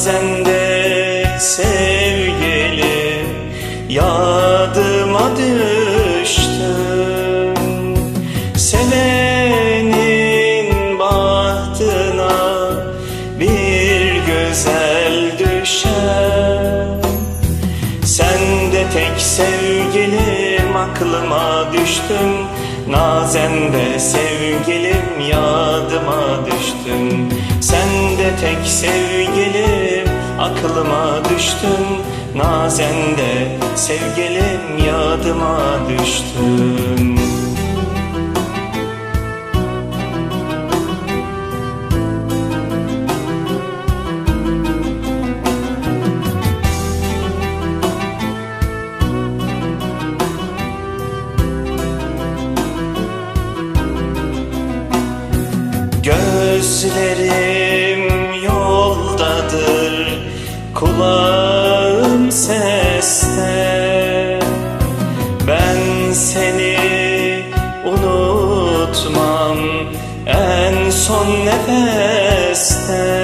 Nazende sevgilim yadıma düştüm. Sevenin bahtına bir güzel düşer sen de tek sevgilim aklıma düştün Nazende sevgilim yadıma düştün Sen tek sevgilim. Aklıma düştün Nazende sevgilim yadıma düştün. Gözlerim kulağım seste. Ben seni unutmam en son nefeste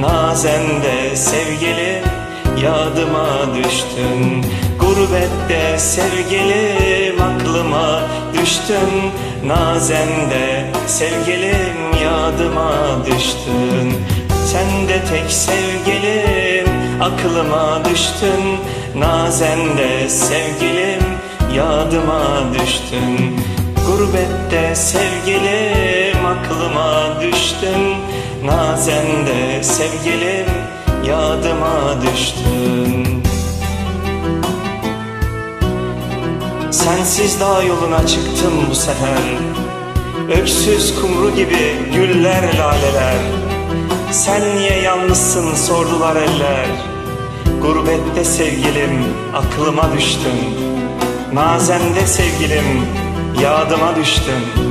Nazende sevgilim yadıma düştün. Gurbette sevgilim aklıma düştün. Nazende sevgilim yadıma düştün. Sen de tek sevgilim aklıma düştün. Nazende sevgilim yadıma düştün. Gurbette sevgilim aklıma düştün. Nazende sevgilim yadıma düştün. Sensiz dağ yoluna çıktım bu sefer. Öksüz kumru gibi güller laleler. Sen niye yalnızsın sordular eller. Gurbette sevgilim aklıma düştün. Nazende sevgilim yadıma düştün